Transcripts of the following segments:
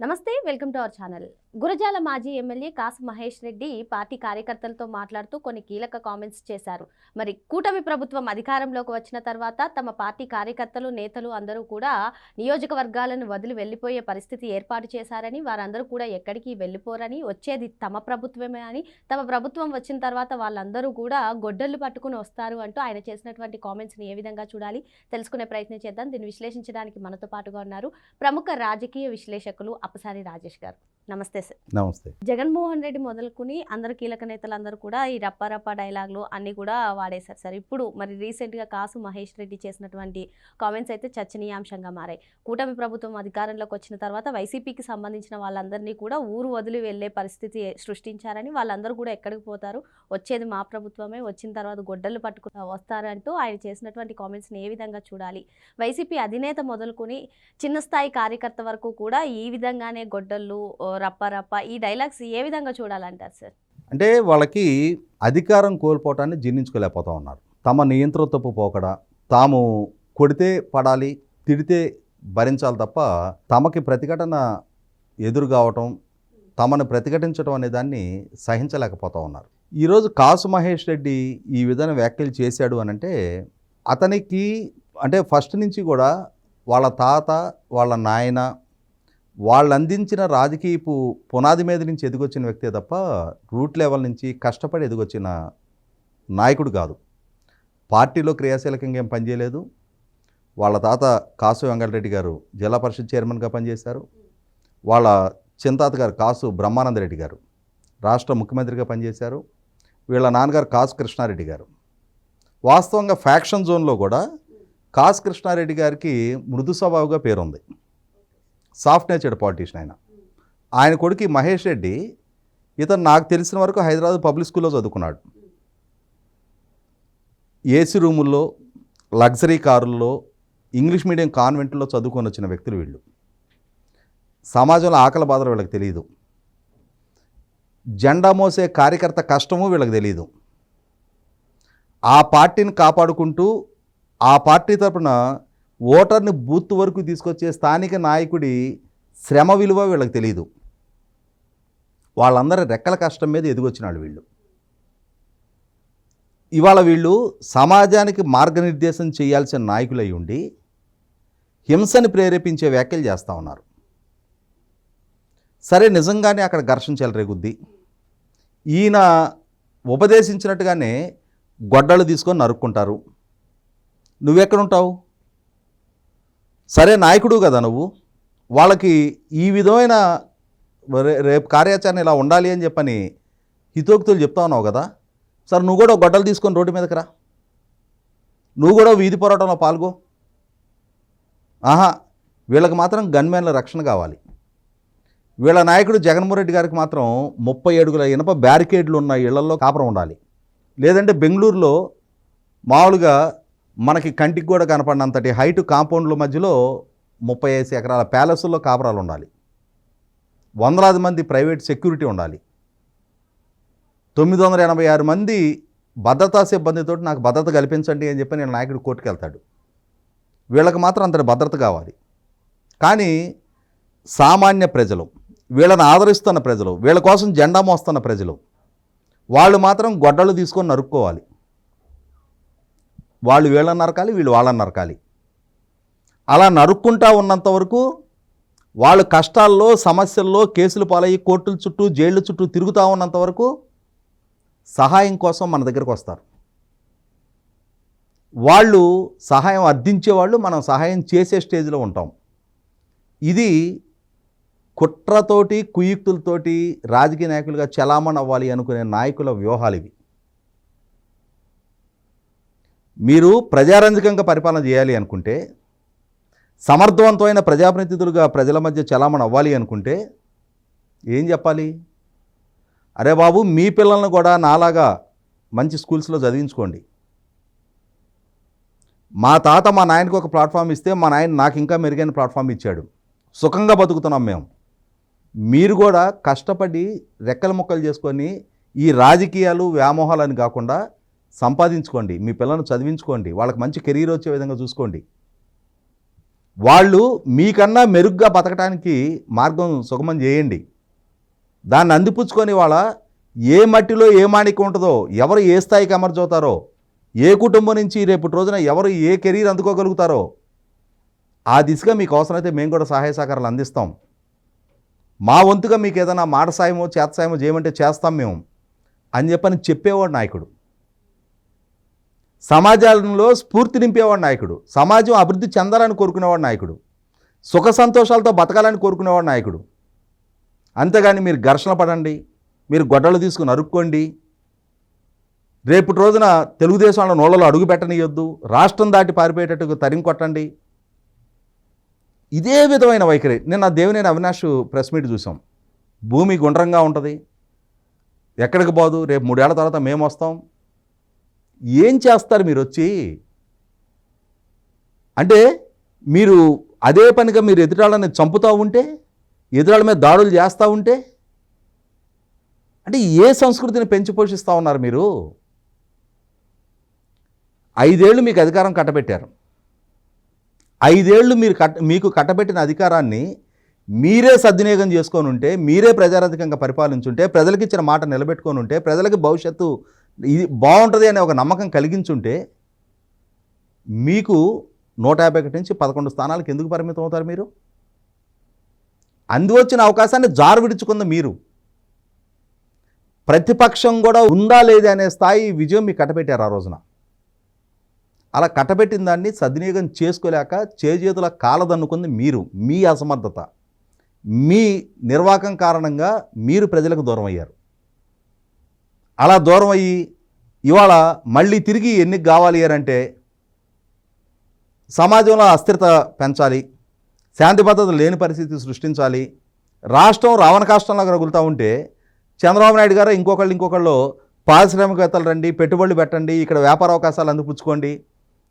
నమస్తే welcome to our channel. Gurajala మాజీ MLA Kasu Mahesh Reddy party కార్యకర్తలతో మాట్లాడుతూ కొన్ని కీలక కామెంట్స్ చేశారు. మరి కూటమి ప్రభుత్వం అధికారంలోకి వచ్చిన తర్వాత తమ పార్టీ కార్యకర్తలు నేతలు అందరూ కూడా నియోజకవర్గాలను వదిలి వెళ్ళిపోయే పరిస్థితి ఏర్పాటు చేశారని వారందరూ కూడా ఎక్కడికి వెళ్ళిపోరని వచ్చేది తమ ప్రభుత్వమే అని తమ ప్రభుత్వం వచ్చిన తర్వాత వాళ్ళందరూ కూడా గొడ్డళ్ళు పట్టుకుని వస్తారు అంటూ ఆయన చేసినటువంటి కామెంట్స్ని ఏ విధంగా చూడాలి తెలుసుకునే ప్రయత్నం చేద్దాం. దీన్ని విశ్లేషించడానికి మనతో పాటుగా ఉన్నారు ప్రముఖ రాజకీయ విశ్లేషకులు అప్పసారి రాజేష్ గారు నమస్తే సార్. నమస్తే. జగన్మోహన్ రెడ్డి మొదలుకుని అందరు కీలక నేతలందరూ కూడా ఈ రప్ప రప్ప డైలాగులు అన్నీ కూడా వాడేశారు సార్. ఇప్పుడు మరి రీసెంట్గా కాసు మహేష్ రెడ్డి చేసినటువంటి కామెంట్స్ అయితే చర్చనీయాంశంగా మారాయి. కూటమి ప్రభుత్వం అధికారంలోకి వచ్చిన తర్వాత వైసీపీకి సంబంధించిన వాళ్ళందరినీ కూడా ఊరు వదిలి వెళ్ళే పరిస్థితి సృష్టించారని వాళ్ళందరూ కూడా ఎక్కడికి పోతారు? వచ్చేది మా ప్రభుత్వమే వచ్చిన తర్వాత గొడ్డలు పట్టుకు వస్తారంటూ ఆయన చేసినటువంటి కామెంట్స్ని ఏ విధంగా చూడాలి? వైసీపీ అధినేత మొదలుకొని చిన్న స్థాయి కార్యకర్త వరకు కూడా ఈ విధంగానే గొడ్డళ్ళు రప్ప రప్ప ఈ డైలాగ్స్ ఏ విధంగా చూడాలంటారు సార్? అంటే వాళ్ళకి అధికారం కోల్పోవటాన్ని జీర్ణించుకోలేకపోతా ఉన్నారు. తమ నియంత్రణతో పోకడ తాము కొడితే పడాలి తిడితే భరించాలి తప్ప తమకి ప్రతిఘటన ఎదురు కావటం తమను ప్రతిఘటించడం అనే దాన్ని సహించలేకపోతా ఉన్నారు. ఈరోజు కాసు మహేష్ రెడ్డి ఈ విధంగా వ్యాఖ్యలు చేశాడు అని అంటే అతనికి అంటే ఫస్ట్ నుంచి కూడా వాళ్ళ తాత వాళ్ళ నాయన వాళ్ళు అందించిన రాజకీయపు పునాది మీద నుంచి ఎదిగొచ్చిన వ్యక్తే తప్ప రూట్ లెవెల్ నుంచి కష్టపడి ఎదిగొచ్చిన నాయకుడు కాదు. పార్టీలో క్రియాశీలకంగా ఏం పనిచేయలేదు వాళ్ళ తాత కాసు వెంకటరెడ్డి గారు జిల్లా పరిషత్ చైర్మన్గా పనిచేశారు. వాళ్ళ చింతాత గారు కాసు బ్రహ్మానందరెడ్డి గారు రాష్ట్ర ముఖ్యమంత్రిగా పనిచేశారు. వీళ్ళ నాన్నగారు కాసు కృష్ణారెడ్డి గారు. వాస్తవంగా ఫ్యాక్షన్ జోన్లో కూడా కాసు కృష్ణారెడ్డి గారికి మృదు స్వభావుగా పేరుంది. సాఫ్ట్ నేచర్డ్ పాలిటీషియన్ ఆయన. ఆయన కొడుకు మహేష్ రెడ్డి ఇతను నాకు తెలిసిన వరకు హైదరాబాద్ పబ్లిక్ స్కూల్లో చదువుకున్నాడు. ఏసీ రూముల్లో లగ్జరీ కారుల్లో ఇంగ్లీష్ మీడియం కాన్వెంట్లో చదువుకొని వచ్చిన వ్యక్తులు వీళ్ళు. సమాజంలో ఆకలి బాధలు వీళ్ళకి తెలియదు. జెండా మోసే కార్యకర్త కష్టము వీళ్ళకి తెలియదు. ఆ పార్టీని కాపాడుకుంటూ ఆ పార్టీ తరపున ఓటర్ని బూత్ వరకు తీసుకొచ్చే స్థానిక నాయకుడి శ్రమ విలువ వీళ్ళకి తెలియదు వాళ్ళందరి రెక్కల కష్టం మీద ఎదిగొచ్చినాడు వీళ్ళు. ఇవాళ వీళ్ళు సమాజానికి మార్గనిర్దేశం చేయాల్సిన నాయకులై ఉండి హింసని ప్రేరేపించే వ్యాఖ్యలు చేస్తూ ఉన్నారు. సరే నిజంగానే అక్కడ ఘర్షణ చెలరేగుద్ది. ఈయన ఉపదేశించినట్టుగానే గొడ్డలు తీసుకొని నరుక్కుంటారు. నువ్వెక్కడుంటావు? సరే నాయకుడు కదా నువ్వు. వాళ్ళకి ఈ విధమైన రే- రేపు కార్యాచరణ ఇలా ఉండాలి అని చెప్పని హితోక్తులు చెప్తా ఉన్నావు కదా. సరే నువ్వు కూడా గొడ్డలు తీసుకొని రోడ్డు మీదకి రా. నువ్వు కూడా వీధి పోరాటంలో పాల్గో. ఆహా వీళ్ళకి మాత్రం గన్మెన్ల రక్షణ కావాలి. వీళ్ళ నాయకుడు జగన్మోహన్ రెడ్డి గారికి మాత్రం ముప్పై అడుగుల ఇనప బ్యారికేడ్లు ఉన్న ఇళ్ళలో కాపురం ఉండాలి. లేదంటే బెంగళూరులో మామూలుగా మనకి కంటికి కూడా కనపడినంతటి హైట్ కాంపౌండ్ల మధ్యలో ముప్పై ఐదు ఎకరాల ప్యాలెస్లో కాపురాలు ఉండాలి. వందలాది మంది ప్రైవేట్ సెక్యూరిటీ ఉండాలి. తొమ్మిది వందల ఎనభై ఆరు మంది భద్రతా సిబ్బందితో నాకు భద్రత కల్పించండి అని చెప్పి నేను నాయకుడు కోర్టుకు వెళ్తాడు. వీళ్ళకి మాత్రం అంతటి భద్రత కావాలి. కానీ సామాన్య ప్రజలు వీళ్ళని ఆదరిస్తున్న ప్రజలు వీళ్ళ కోసం జెండా మోస్తున్న ప్రజలు వాళ్ళు మాత్రం గొడ్డలు తీసుకొని నరుక్కోవాలి. వాళ్ళు వీళ్ళని నరకాలి వీళ్ళు వాళ్ళని నరకాలి అలా నరుక్కుంటా ఉన్నంత వరకు వాళ్ళు కష్టాల్లో సమస్యల్లో కేసులు పాలయ్యి కోర్టుల చుట్టూ జైళ్ళ చుట్టూ తిరుగుతూ ఉన్నంత వరకు సహాయం కోసం మన దగ్గరకు వస్తారు. వాళ్ళు సహాయం అర్థించే వాళ్ళు మనం సహాయం చేసే స్టేజ్లో ఉంటాం. ఇది కుట్రతోటి కుయుక్తులతోటి రాజకీయ నాయకులుగా చలామణి అవ్వాలి అనుకునే నాయకుల వ్యూహాలు ఇవి. మీరు ప్రజారంజకంగా పరిపాలన చేయాలి అనుకుంటే సమర్థవంతమైన ప్రజాప్రతినిధులుగా ప్రజల మధ్య చలామణి అవ్వాలి అనుకుంటే ఏం చెప్పాలి? అరే బాబు మీ పిల్లల్ని కూడా నాలాగా మంచి స్కూల్స్లో చదివించుకోండి. మా తాత మా నాయనకు ఒక ప్లాట్ఫామ్ ఇస్తే మా నాయన నాకు ఇంకా మెరుగైన ప్లాట్ఫామ్ ఇచ్చాడు. సుఖంగా బతుకుతున్నాం మేము. మీరు కూడా కష్టపడి రెక్కల ముక్కలు చేసుకొని ఈ రాజకీయాలు వ్యామోహాలని కాకుండా సంపాదించుకోండి మీ పిల్లలను చదివించుకోండి వాళ్ళకి మంచి కెరీర్ వచ్చే విధంగా చూసుకోండి. వాళ్ళు మీకన్నా మెరుగ్గా బతకడానికి మార్గం సుగమం చేయండి. దాన్ని అందిపుచ్చుకొని వాళ్ళ ఏ మట్టిలో ఏ మాణిక్యం ఉంటుందో ఎవరు ఏ స్థాయికి అమర్చవుతారో ఏ కుటుంబం నుంచి రేపటి రోజున ఎవరు ఏ కెరీర్ అందుకోగలుగుతారో ఆ దిశగా మీకు అవసరమైతే మేము కూడా సహాయ సహకారాలు అందిస్తాం. మా వంతుగా మీకు ఏదైనా మాట సాయమో చేత సాయమో చేయమంటే చేస్తాం మేము అని చెప్పని చెప్పేవాడు నాయకుడు. సమాజంలో స్ఫూర్తి నింపేవాడు నాయకుడు. సమాజం అభివృద్ధి చెందాలని కోరుకునేవాడు నాయకుడు. సుఖ సంతోషాలతో బతకాలని కోరుకునేవాడు నాయకుడు. అంతేగాని మీరు ఘర్షణ పడండి మీరు గొడ్డలు తీసుకుని అరుక్కోండి. రేపటి రోజున తెలుగుదేశం వాళ్ళ నోళ్ళలో అడుగు పెట్టనియొద్దు. రాష్ట్రం దాటి పారిపోయేటట్టుగా తరిమి కొట్టండి. ఇదే విధమైన వైఖరి. నిన్న దేవినేని అవినాష్ ప్రెస్ మీట్ చూసాం. భూమి గుండ్రంగా ఉంటుంది. ఎక్కడికి పోదు. రేపు మూడేళ్ళ తర్వాత మేము వస్తాం ఏం చేస్తారు మీరు వచ్చి అంటే మీరు అదే పనిగా మీరు ఎదురాళ్ళని చంపుతూ ఉంటే ఎదురాళ్ళ మీద దాడులు చేస్తూ ఉంటే అంటే ఏ సంస్కృతిని పెంచి పోషిస్తూ ఉన్నారు మీరు? ఐదేళ్ళు మీకు అధికారం కట్టబెట్టారు. ఐదేళ్ళు మీరు కట్ మీకు కట్టబెట్టిన అధికారాన్ని మీరే సద్వినియోగం చేసుకొని ఉంటే మీరే ప్రజారధికంగా పరిపాలించుంటే ప్రజలకు ఇచ్చిన మాట నిలబెట్టుకొని ఉంటే ప్రజలకి భవిష్యత్తు ఇది బాగుంటుంది అనే ఒక నమ్మకం కలిగించుంటే మీకు నూట యాభై ఒకటి నుంచి పదకొండు స్థానాలకు ఎందుకు పరిమితం అవుతారు మీరు? అందువచ్చిన అవకాశాన్ని జారు విడుచుకుంది మీరు. ప్రతిపక్షం కూడా ఉందా లేదా అనే స్థాయి విజయం మీకు కట్టబెట్టారు ఆ రోజున. అలా కట్టబెట్టిన దాన్ని సద్వినియోగం చేసుకోలేక చేజేతుల కాలదన్నుకుంది మీరు మీ అసమర్థత. మీ నిర్వాకం కారణంగా మీరు ప్రజలకు దూరం అయ్యారు అలా దూరం అయ్యి ఇవాళ మళ్ళీ తిరిగి ఎన్నిక కావాలి అంటే సమాజంలో అస్థిరత పెంచాలి శాంతి భద్రత లేని పరిస్థితి సృష్టించాలి రాష్ట్రం రావణ కాష్టంలో రగులుతూ ఉంటే చంద్రబాబు నాయుడు గారు ఇంకొకళ్ళు ఇంకొకళ్ళు పారిశ్రామికవేత్తలు రండి పెట్టుబడులు పెట్టండి ఇక్కడ వ్యాపార అవకాశాలు అందిపుచ్చుకోండి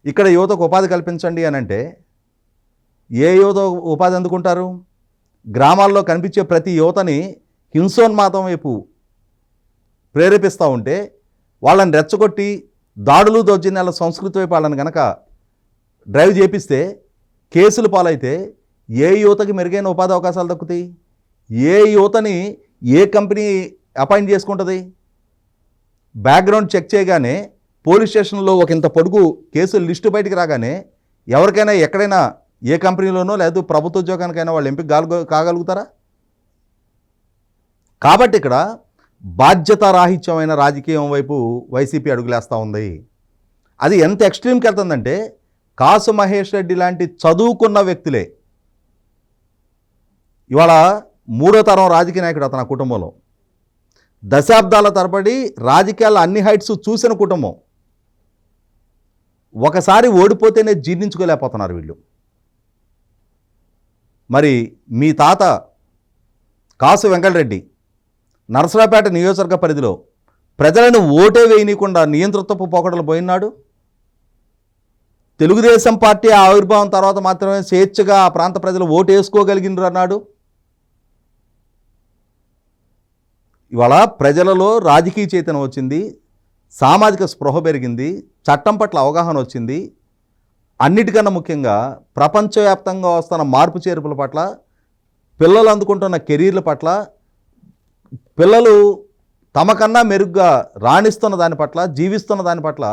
ఇక్కడ యువతకు ఉపాధి కల్పించండి అని అంటే ఏ యువత ఉపాధి అందుకుంటారు? గ్రామాల్లో కనిపించే ప్రతి యువతని హింసోన్మాతం వైపు ప్రేరేపిస్తూ ఉంటే వాళ్ళని రెచ్చగొట్టి దాడులు దౌర్జన్యాల సంస్కృతి వైపు వాళ్ళని కనుక డ్రైవ్ చేపిస్తే కేసులు పాలైతే ఏ యువతకి మెరుగైన ఉపాధి అవకాశాలు దక్కుతాయి? ఏ యువతని ఏ కంపెనీ అపాయింట్ చేసుకుంటుంది? బ్యాక్గ్రౌండ్ చెక్ చేయగానే పోలీస్ స్టేషన్లో ఒక ఇంత పొడుగు కేసులు లిస్టు బయటికి రాగానే ఎవరికైనా ఎక్కడైనా ఏ కంపెనీలోనో లేదు ప్రభుత్వ ఉద్యోగానికైనా వాళ్ళు ఎంపిక కాగలుగుతారా? కాబట్టి ఇక్కడ బాధ్యతారాహిత్యమైన రాజకీయం వైపు వైసీపీ అడుగులేస్తూ ఉంది. అది ఎంత ఎక్స్ట్రీమ్కి వెళ్తుందంటే కాసు మహేష్ రెడ్డి లాంటి చదువుకున్న వ్యక్తులే. ఇవాళ మూడో తరం రాజకీయ నాయకుడు అతని కుటుంబంలో. దశాబ్దాల తరబడి రాజకీయాల అన్ని హైట్స్ చూసిన కుటుంబం. ఒకసారి ఓడిపోతేనే జీర్ణించుకోలేకపోతున్నారు వీళ్ళు. మరి మీ తాత కాసు వెంకటరెడ్డి నరసరాపేట నియోజకవర్గ పరిధిలో ప్రజలను ఓటే వేయనీయకుండా నియంతృత్వపు పోకడలు పోయినాడు. తెలుగుదేశం పార్టీ ఆవిర్భావం తర్వాత మాత్రమే స్వేచ్ఛగా ఆ ప్రాంత ప్రజలు ఓటు వేసుకోగలిగినారు అన్నాడు. ఇవాళ ప్రజలలో రాజకీయ చైతన్యం వచ్చింది సామాజిక స్పృహ పెరిగింది చట్టం పట్ల అవగాహన వచ్చింది. అన్నిటికన్నా ముఖ్యంగా ప్రపంచవ్యాప్తంగా వస్తున్న మార్పు చేర్పుల పట్ల పిల్లలు అందుకుంటున్న కెరీర్ల పట్ల పిల్లలు తమకన్నా మెరుగ్గా రాణిస్తున్న దాని పట్ల జీవిస్తున్న దాని పట్ల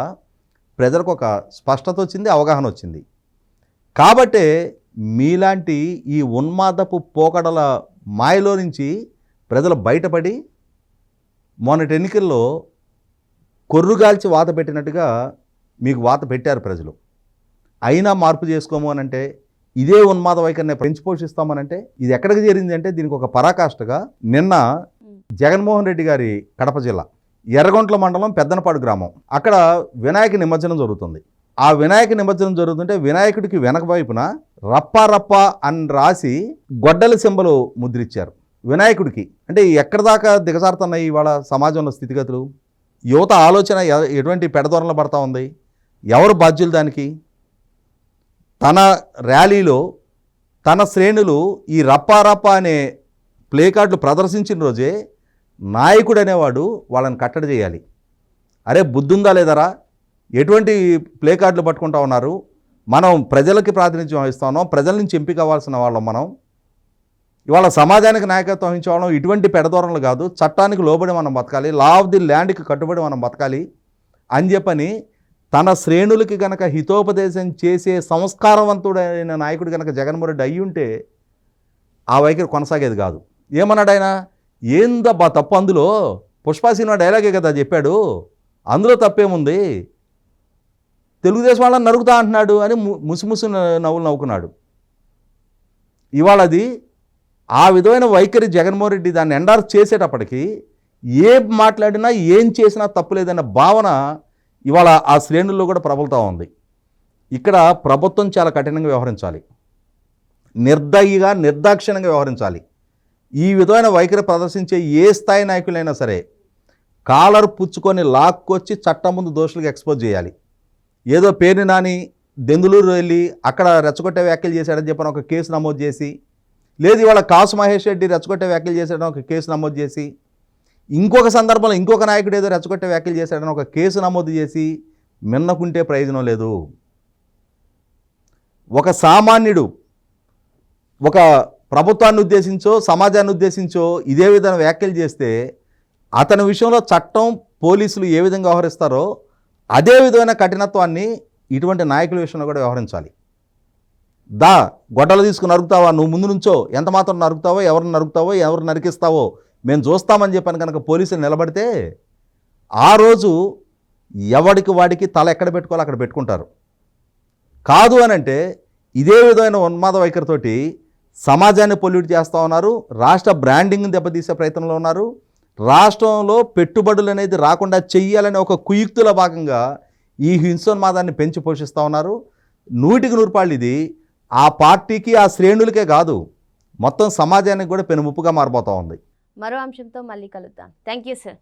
ప్రజలకు ఒక స్పష్టత వచ్చింది అవగాహన వచ్చింది. కాబట్టే మీలాంటి ఈ ఉన్మాదపు పోకడల మాయలో నుంచి ప్రజలు బయటపడి మొన్నటి ఎన్నికల్లో కొర్రుగాల్చి వాత పెట్టినట్టుగా మీకు వాత పెట్టారు ప్రజలు. అయినా మార్పు చేసుకోము అని అంటే ఇదే ఉన్మాద వైఖరిని పెంచి పోషిస్తామనంటే ఇది ఎక్కడికి చేరింది అంటే దీనికి ఒక పరాకాష్ఠగా నిన్న జగన్మోహన్ రెడ్డి గారి కడప జిల్లా ఎర్రగొంట్ల మండలం పెద్దనపాడు గ్రామం. అక్కడ వినాయక నిమజ్జనం జరుగుతుంది. ఆ వినాయక నిమజ్జనం జరుగుతుంటే వినాయకుడికి వెనక వైపున రప్ప రప్ప అని రాసి గొడ్డల సింబలు ముద్రిచ్చారు వినాయకుడికి. అంటే ఎక్కడి దాకా దిగజారుతున్నాయి ఇవాళ సమాజంలో స్థితిగతులు? యువత ఆలోచన ఎటువంటి పెడదొరలు పడతా ఉంది? ఎవరు బాధ్యులు దానికి? తన ర్యాలీలో తన శ్రేణులు ఈ రప్పారప్ప అనే ప్లే కార్డులు ప్రదర్శించిన రోజే నాయకుడు అనేవాడు వాళ్ళని కట్టడి చేయాలి. అరే బుద్ధుందా లేదరా? ఎటువంటి ప్లే కార్డులు పట్టుకుంటా ఉన్నారు? మనం ప్రజలకి ప్రాతినిధ్యం వహిస్తా ఉన్నాం ప్రజల నుంచి ఎంపిక అవ్వాల్సిన వాళ్ళం మనం. ఇవాళ సమాజానికి నాయకత్వం వహించే వాళ్ళం ఇటువంటి పెడదోరణలు కాదు. చట్టానికి లోబడి మనం బతకాలి లా ఆఫ్ ది ల్యాండ్కి కట్టుబడి మనం బతకాలి అని చెప్పని తన శ్రేణులకి గనక హితోపదేశం చేసే సంస్కారవంతుడైన నాయకుడు గనక జగన్మోహన్ రెడ్డి అయ్యుంటే ఉంటే ఆ వైఖరి కొనసాగేది కాదు. ఏమన్నాడు ఆయన ఏందబ్బా తప్పు అందులో? పుష్పా సినిమా డైలాగే కదా చెప్పాడు? అందులో తప్పేముంది? తెలుగుదేశం వాళ్ళని నరుకుతా అంటున్నాడు అని ముసిముసి నవ్వులు నవ్వుకున్నాడు. ఇవాళ అది ఆ విధమైన వైఖరి జగన్మోహన్ రెడ్డి దాన్ని ఎండార్స్ చేసేటప్పటికి ఏం మాట్లాడినా ఏం చేసినా తప్పులేదన్న భావన ఇవాళ ఆ శ్రేణుల్లో కూడా ప్రబలుతూ ఉంది. ఇక్కడ ప్రభుత్వం చాలా కఠినంగా వ్యవహరించాలి. నిర్దయిగా నిర్దాక్షిణ్యంగా వ్యవహరించాలి. ఈ విధమైన వైఖరి ప్రదర్శించే ఏ స్థాయి నాయకులైనా సరే కాలర్ పుచ్చుకొని లాక్కొచ్చి చట్టం ముందు దోషులకు ఎక్స్పోజ్ చేయాలి. ఏదో పేరుని నాని దెందులూరు వెళ్ళి అక్కడ రెచ్చగొట్టే వ్యాఖ్యలు చేశాడని చెప్పని ఒక కేసు నమోదు చేసి లేదు ఇవాళ కాసు మహేష్ రెడ్డి రెచ్చగొట్టే వ్యాఖ్యలు చేశాడని ఒక కేసు నమోదు చేసి ఇంకొక సందర్భంలో ఇంకొక నాయకుడు ఏదో రెచ్చగొట్టే వ్యాఖ్యలు చేశాడని ఒక కేసు నమోదు చేసి మిన్నకుంటే ప్రయోజనం లేదు. ఒక సామాన్యుడు ఒక ప్రభుత్వాన్ని ఉద్దేశించో సమాజాన్ని ఉద్దేశించో ఇదే విధంగా వ్యాఖ్యలు చేస్తే అతని విషయంలో చట్టం పోలీసులు ఏ విధంగా వ్యవహరిస్తారో అదే విధమైన కఠినత్వాన్ని ఇటువంటి నాయకుల విషయంలో కూడా వ్యవహరించాలి. దా గొడ్డలు తీసుకుని నరుకుతావా? నువ్వు ముందు నుంచో. ఎంత మాత్రం నరుకుతావో ఎవరిని నరుకుతావో ఎవరు నరికిస్తావో మేము చూస్తామని చెప్పాను కనుక పోలీసులు నిలబడితే ఆ రోజు ఎవడికి వాడికి తల ఎక్కడ పెట్టుకోవాలో అక్కడ పెట్టుకుంటారు. కాదు అని అంటే ఇదే విధమైన ఉన్మాద వైఖరితోటి సమాజాన్ని పొల్యూట్ చేస్తూ ఉన్నారు రాష్ట్ర బ్రాండింగ్ని దెబ్బతీసే ప్రయత్నంలో ఉన్నారు. రాష్ట్రంలో పెట్టుబడులు అనేది రాకుండా చెయ్యాలనే ఒక కుయుక్తుల భాగంగా ఈ హింసోన్మాదాన్ని పెంచి పోషిస్తూ ఉన్నారు. నూటికి నూరుపాళ్ళు ఇది. ఆ పార్టీకి ఆ శ్రేణులకే కాదు మొత్తం సమాజానికి కూడా పెనుముప్పుగా మారిపోతూ ఉంది. మరో అంశంతో మళ్ళీ కలుద్దాం. Thank you sir.